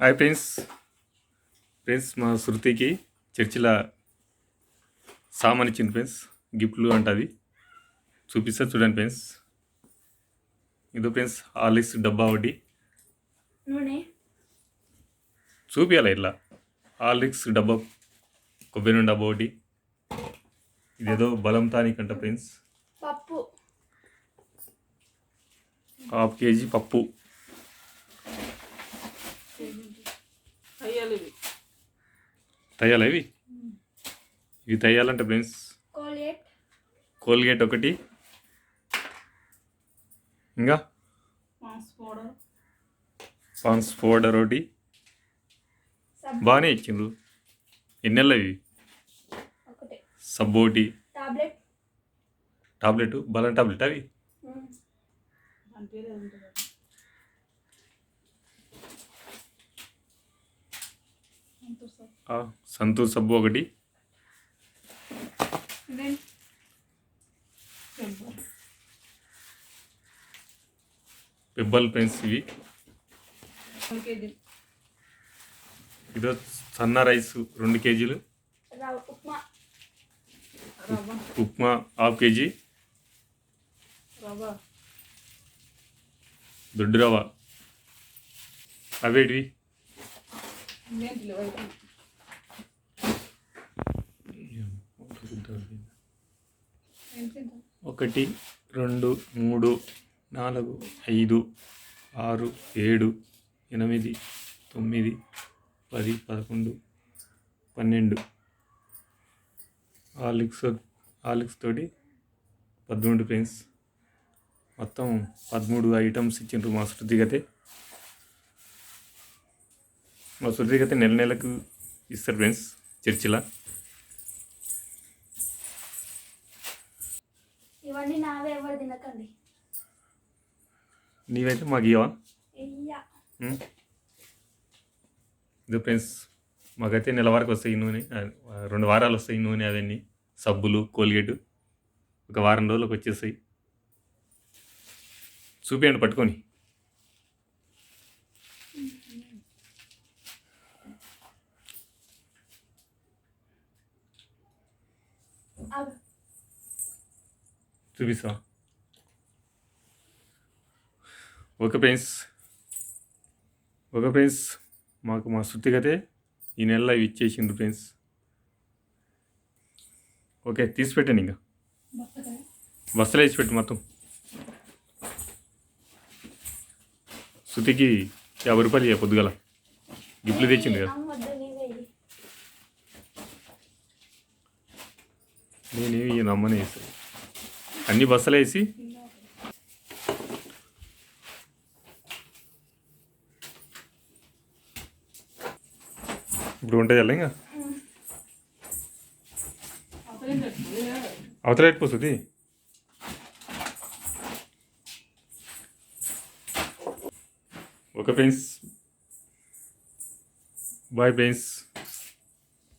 Hi friends. Friends మా శృతికి చర్చిల సామాన్ ఇచ్చింది ఫ్రెండ్స్. గిఫ్ట్లు అంటది చూపిస్తా చూడండి ఫ్రెండ్స్. ఇదో ఫ్రెండ్స్ హార్లిక్స్ డబ్బా ఒకటి చూపించాలి ఇట్లా? హార్లిక్స్ డబ్బా కొబ్బరి నూనె డబ్బా ఒకటి ఇదేదో బలం తానికంట ఫ్రెండ్స్. పప్పు. హాఫ్ కేజీ పప్పు అయ్యాలి ఇవి తయ్యాలా ఇవి? ఇవి తయ్యాలంటే ఫ్రెండ్స్. కోల్గేట్. కోల్గేట్ ఒకటి. ఇంకా? Pond's powder. ఒకటి. బాగానే ఇచ్చిండ్రు. ఎన్ని నెలలు ఇవి సబ్బు ఒకటి. టాబ్లెట్. టాబ్లెట్? బలం టాబ్లెట్ అవి? సంతూర్ సార్ ఆ, సంతూర్ సబ్బు ఒకటి దెన్ పెబ్బర్ పెబ్బల్ పెన్స్ ఇవి వన్ కేజీ ఇదో సన్న రైస్ రెండు కేజీలు రవ్వ ఉప్మా రవ్వ ఉప్మా హాఫ్ కేజీ రవ్వ దొడ్డు రవ్వ అవేటివి ఒకటి రెండు మూడు నాలుగు ఐదు ఆరు ఏడు ఎనిమిది తొమ్మిది పది పదకొండు పన్నెండు. హార్లిక్స్ హార్లిక్స్ తోటి పదమూడు ఫ్రెండ్స్. మొత్తం పదమూడు ఐటమ్స్ ఇచ్చిండ్రు మా శృతిగతే మా శృతిగతే నెల నెలకు ఇస్తారు ఫ్రెండ్స్ చర్చిలా. ఇవన్నీ నావే ఎవరు తినకండి. నీవైతే మాకు ఉమ్. ఇది ఫ్రెండ్స్ మాకైతే నెల వరకు వస్తాయి నూనె రెండు వారాలు వస్తాయి నూనె అవన్నీ సబ్బులు కోల్గేట్ ఒక వారం రోజులకు వచ్చేస్తాయి. చూపించండి పట్టుకొని. అవి చూపిస్తా ఓకే ఫ్రెండ్స్. ఓకే ఫ్రెండ్స్ మాకు మా శృతిగతే ఈ నెలలో ఇవి ఇచ్చేసిండు ఫ్రెండ్స్. ఓకే తీసి పెట్టండి ఇంకా. బస్సులో వేసి పెట్టి మొత్తం. శృతికి యాభై రూపాయలు ఇవ్వ పొద్దుగల. గిఫ్ట్లు తెచ్చింది కదా. నేను ఈ నమ్మనే వేస్తాను అన్ని బస్సులు వేసి ఇప్పుడు ఉంటుంది అలా ఇంకా? అవతల అయిపోతుంది ఓకే ఫ్రెండ్స్. Bye friends.